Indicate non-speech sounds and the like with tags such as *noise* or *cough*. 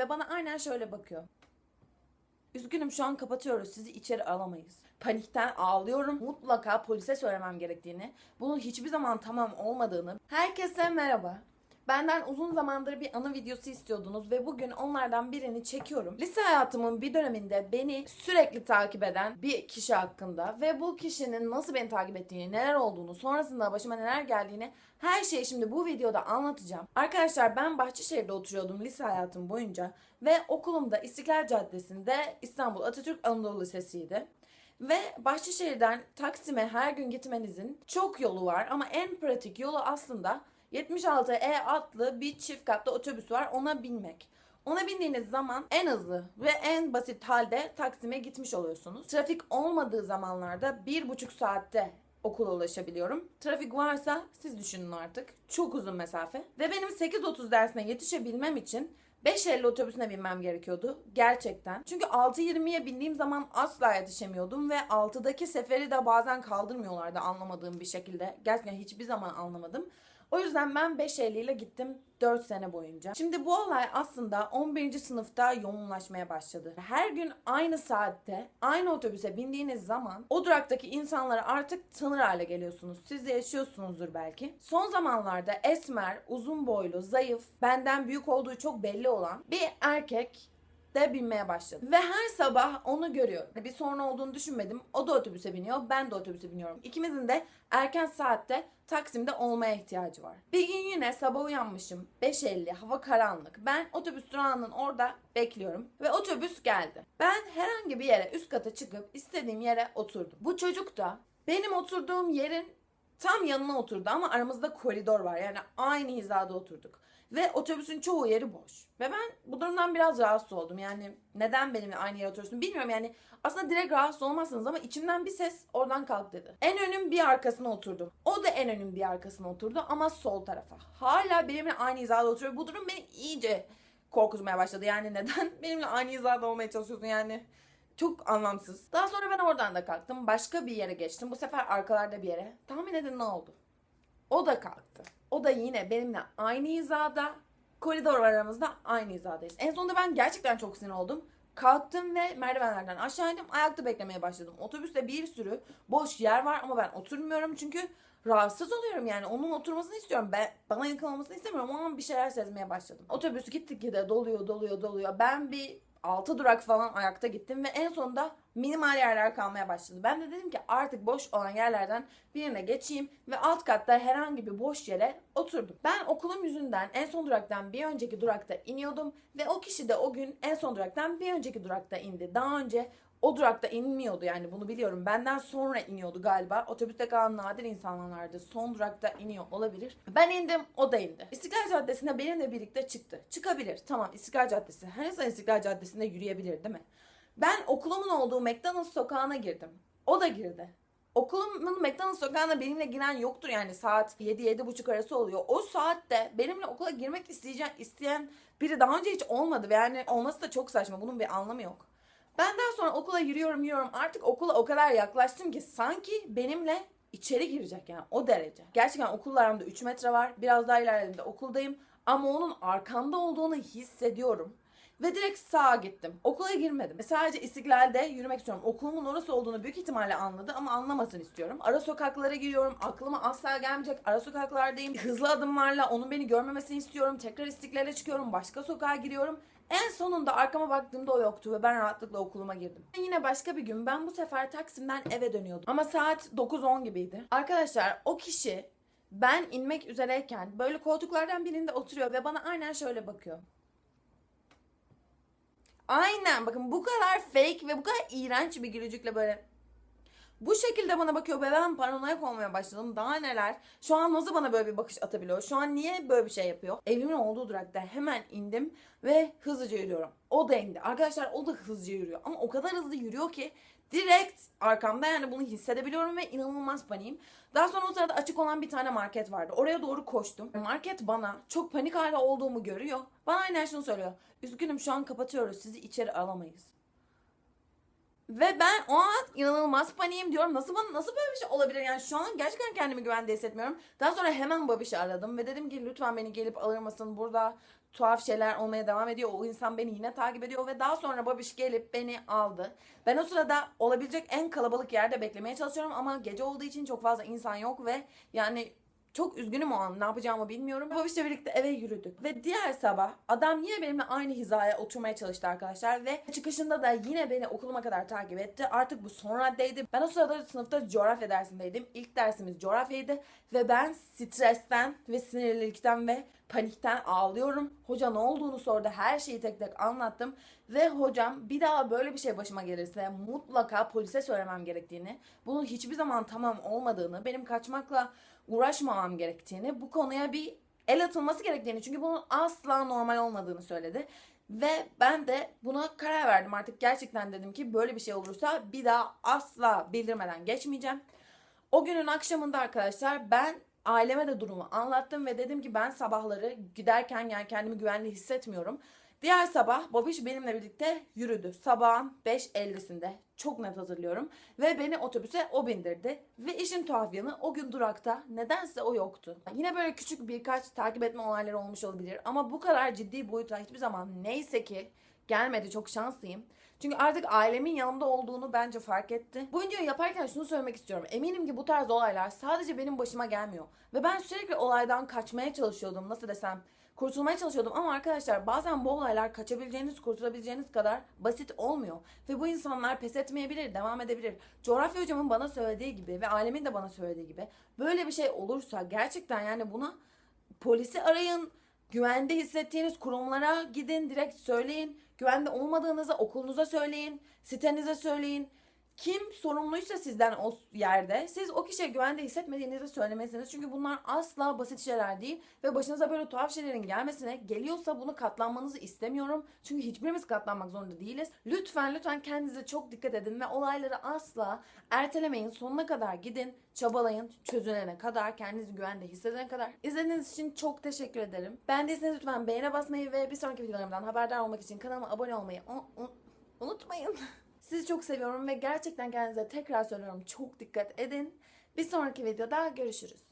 ve bana aynen şöyle bakıyor. Üzgünüm şu an kapatıyoruz. Sizi içeri alamayız. Panikten ağlıyorum. Mutlaka polise söylemem gerektiğini, bunun hiçbir zaman tamam olmadığını. Herkese merhaba. Benden uzun zamandır bir anı videosu istiyordunuz ve bugün onlardan birini çekiyorum. Lise hayatımın bir döneminde beni sürekli takip eden bir kişi hakkında ve bu kişinin nasıl beni takip ettiğini, neler olduğunu, sonrasında başıma neler geldiğini her şeyi şimdi bu videoda anlatacağım. Arkadaşlar ben Bahçeşehir'de oturuyordum lise hayatım boyunca ve okulum da İstiklal Caddesi'nde İstanbul Atatürk Anadolu Lisesi'ydi. Ve Bahçeşehir'den Taksim'e her gün gitmenizin çok yolu var ama en pratik yolu aslında 76E adlı bir çift katlı otobüs var ona binmek. Ona bindiğiniz zaman en hızlı ve en basit halde Taksim'e gitmiş oluyorsunuz. Trafik olmadığı zamanlarda bir buçuk saatte okula ulaşabiliyorum. Trafik varsa siz düşünün artık. Çok uzun mesafe. Ve benim 8.30 dersine yetişebilmem için 5.50 otobüsüne binmem gerekiyordu. Gerçekten. Çünkü 6.20'ye bindiğim zaman asla yetişemiyordum ve 6'daki seferi de bazen kaldırmıyorlardı anlamadığım bir şekilde. Gerçekten hiçbir zaman anlamadım. O yüzden ben 5.50 ile gittim 4 sene boyunca. Şimdi bu olay aslında 11. sınıfta yoğunlaşmaya başladı. Her gün aynı saatte aynı otobüse bindiğiniz zaman o duraktaki insanları artık tanır hale geliyorsunuz. Siz de yaşıyorsunuzdur belki. Son zamanlarda esmer, uzun boylu, zayıf, benden büyük olduğu çok belli olan bir erkek de binmeye başladı. Ve her sabah onu görüyorum. Bir sorun olduğunu düşünmedim. O da otobüse biniyor, ben de otobüse biniyorum. İkimizin de erken saatte Taksim'de olmaya ihtiyacı var. Bir gün yine sabah uyanmışım. 5.50 hava karanlık. Ben otobüs durağının orada bekliyorum. Ve otobüs geldi. Ben herhangi bir yere üst kata çıkıp istediğim yere oturdum. Bu çocuk da benim oturduğum yerin tam yanına oturdu ama aramızda koridor var. Yani aynı hizada oturduk. Ve otobüsün çoğu yeri boş. Ve ben bu durumdan biraz rahatsız oldum. Yani neden benimle aynı yere oturuyorsun bilmiyorum yani. Aslında direkt rahatsız olmazsınız ama içimden bir ses oradan kalk dedi. En önün bir arkasına oturdum. O da en önün bir arkasına oturdu ama sol tarafa. Hala benimle aynı hizada oturuyor. Bu durum beni iyice korkutmaya başladı. Yani neden *laughs* benimle aynı hizada olmaya çalışıyorsun yani? Çok anlamsız. Daha sonra ben oradan da kalktım. Başka bir yere geçtim. Bu sefer arkalarda bir yere. Tahmin edin ne oldu? O da kalktı. O da yine benimle aynı hizada. Koridor var aramızda aynı hizadayız. En sonunda ben gerçekten çok sinir oldum. Kalktım ve merdivenlerden aşağı indim. Ayakta beklemeye başladım. Otobüste bir sürü boş yer var ama ben oturmuyorum çünkü rahatsız oluyorum yani. Onun oturmasını istiyorum. Ben bana yakın olmasını istemiyorum. O an bir şeyler sezmeye başladım. Otobüs gittikçe doluyor, doluyor, doluyor. Ben bir 6 durak falan ayakta gittim ve en sonunda minimal yerler kalmaya başladı. Ben de dedim ki artık boş olan yerlerden birine geçeyim ve alt katta herhangi bir boş yere oturdum. Ben okulum yüzünden en son duraktan bir önceki durakta iniyordum ve o kişi de o gün en son duraktan bir önceki durakta indi. Daha önce o durakta inmiyordu yani bunu biliyorum. Benden sonra iniyordu galiba. Otobüste kalan nadir insanlardı. Son durakta iniyor olabilir. Ben indim, o da indi. İstiklal Caddesi'ne benimle birlikte çıktı. Çıkabilir. Tamam İstiklal Caddesi. Her insan İstiklal Caddesi'nde yürüyebilir değil mi? Ben okulumun olduğu McDonald's sokağına girdim. O da girdi. Okulumun McDonald's sokağına benimle giren yoktur yani saat 7-7.30 arası oluyor. O saatte benimle okula girmek isteyeceğin, isteyen biri daha önce hiç olmadı yani olması da çok saçma. Bunun bir anlamı yok. Ben daha sonra okula yürüyorum yürüyorum. Artık okula o kadar yaklaştım ki sanki benimle içeri girecek yani o derece. Gerçekten okulla aramda 3 metre var. Biraz daha ilerlediğimde okuldayım. Ama onun arkamda olduğunu hissediyorum. Ve direkt sağa gittim. Okula girmedim. Ve sadece İstiklal'de yürümek istiyorum. Okulumun orası olduğunu büyük ihtimalle anladı ama anlamasın istiyorum. Ara sokaklara giriyorum. Aklıma asla gelmeyecek. Ara sokaklardayım. Hızlı adımlarla onun beni görmemesini istiyorum. Tekrar İstiklal'e çıkıyorum. Başka sokağa giriyorum. En sonunda arkama baktığımda o yoktu ve ben rahatlıkla okuluma girdim. Yine başka bir gün ben bu sefer Taksim'den eve dönüyordum. Ama saat 9-10 gibiydi. Arkadaşlar o kişi ben inmek üzereyken böyle koltuklardan birinde oturuyor ve bana aynen şöyle bakıyor. Aynen bakın bu kadar fake ve bu kadar iğrenç bir gülücükle böyle bu şekilde bana bakıyor ve ben paranoyak olmaya başladım. Daha neler? Şu an nasıl bana böyle bir bakış atabiliyor? Şu an niye böyle bir şey yapıyor? Evimin olduğu durakta hemen indim ve hızlıca yürüyorum. O da indi. Arkadaşlar o da hızlıca yürüyor. Ama o kadar hızlı yürüyor ki direkt arkamda yani bunu hissedebiliyorum ve inanılmaz paniğim. Daha sonra o sırada açık olan bir tane market vardı. Oraya doğru koştum. Market bana çok panik halde olduğumu görüyor. Bana aynen şunu söylüyor. Üzgünüm şu an kapatıyoruz. Sizi içeri alamayız. Ve ben o an inanılmaz paniğim diyorum. Nasıl bana nasıl böyle bir şey olabilir? Yani şu an gerçekten kendimi güvende hissetmiyorum. Daha sonra hemen Babiş'i aradım ve dedim ki lütfen beni gelip alır mısın? Burada tuhaf şeyler olmaya devam ediyor. O insan beni yine takip ediyor ve daha sonra babiş gelip beni aldı. Ben o sırada olabilecek en kalabalık yerde beklemeye çalışıyorum ama gece olduğu için çok fazla insan yok ve yani çok üzgünüm o an ne yapacağımı bilmiyorum. Babiş'le birlikte eve yürüdük ve diğer sabah adam yine benimle aynı hizaya oturmaya çalıştı arkadaşlar ve çıkışında da yine beni okuluma kadar takip etti. Artık bu son raddeydi. Ben o sırada sınıfta coğrafya dersindeydim. İlk dersimiz coğrafyaydı ve ben stresten ve sinirlilikten ve panikten ağlıyorum. Hoca ne olduğunu sordu. Her şeyi tek tek anlattım. Ve hocam bir daha böyle bir şey başıma gelirse mutlaka polise söylemem gerektiğini, bunun hiçbir zaman tamam olmadığını, benim kaçmakla uğraşmamam gerektiğini, bu konuya bir el atılması gerektiğini çünkü bunun asla normal olmadığını söyledi. Ve ben de buna karar verdim artık gerçekten dedim ki böyle bir şey olursa bir daha asla bildirmeden geçmeyeceğim. O günün akşamında arkadaşlar ben aileme de durumu anlattım ve dedim ki ben sabahları giderken yani kendimi güvenli hissetmiyorum. Diğer sabah Babiş benimle birlikte yürüdü. Sabahın 5.50'sinde. Çok net hatırlıyorum. Ve beni otobüse o bindirdi. Ve işin tuhaf yanı o gün durakta nedense o yoktu. Yine böyle küçük birkaç takip etme olayları olmuş olabilir. Ama bu kadar ciddi boyuta hiçbir zaman neyse ki gelmedi. Çok şanslıyım. Çünkü artık ailemin yanımda olduğunu bence fark etti. Bu videoyu yaparken şunu söylemek istiyorum. Eminim ki bu tarz olaylar sadece benim başıma gelmiyor. Ve ben sürekli olaydan kaçmaya çalışıyordum. Nasıl desem kurtulmaya çalışıyordum ama arkadaşlar bazen bu olaylar kaçabileceğiniz, kurtulabileceğiniz kadar basit olmuyor. Ve bu insanlar pes etmeyebilir, devam edebilir. Coğrafya hocamın bana söylediği gibi ve ailemin de bana söylediği gibi böyle bir şey olursa gerçekten yani buna polisi arayın, güvende hissettiğiniz kurumlara gidin, direkt söyleyin. Güvende olmadığınızı okulunuza söyleyin, sitenize söyleyin. Kim sorumluysa sizden o yerde siz o kişiye güvende hissetmediğinizi söylemesiniz. Çünkü bunlar asla basit şeyler değil ve başınıza böyle tuhaf şeylerin gelmesine geliyorsa bunu katlanmanızı istemiyorum. Çünkü hiçbirimiz katlanmak zorunda değiliz. Lütfen lütfen kendinize çok dikkat edin ve olayları asla ertelemeyin. Sonuna kadar gidin, çabalayın, çözülene kadar, kendinizi güvende hissedene kadar. İzlediğiniz için çok teşekkür ederim. Beğendiyseniz lütfen beğene basmayı ve bir sonraki videolarımdan haberdar olmak için kanalıma abone olmayı un- un- unutmayın. *laughs* Sizi çok seviyorum ve gerçekten kendinize tekrar söylüyorum çok dikkat edin. Bir sonraki videoda görüşürüz.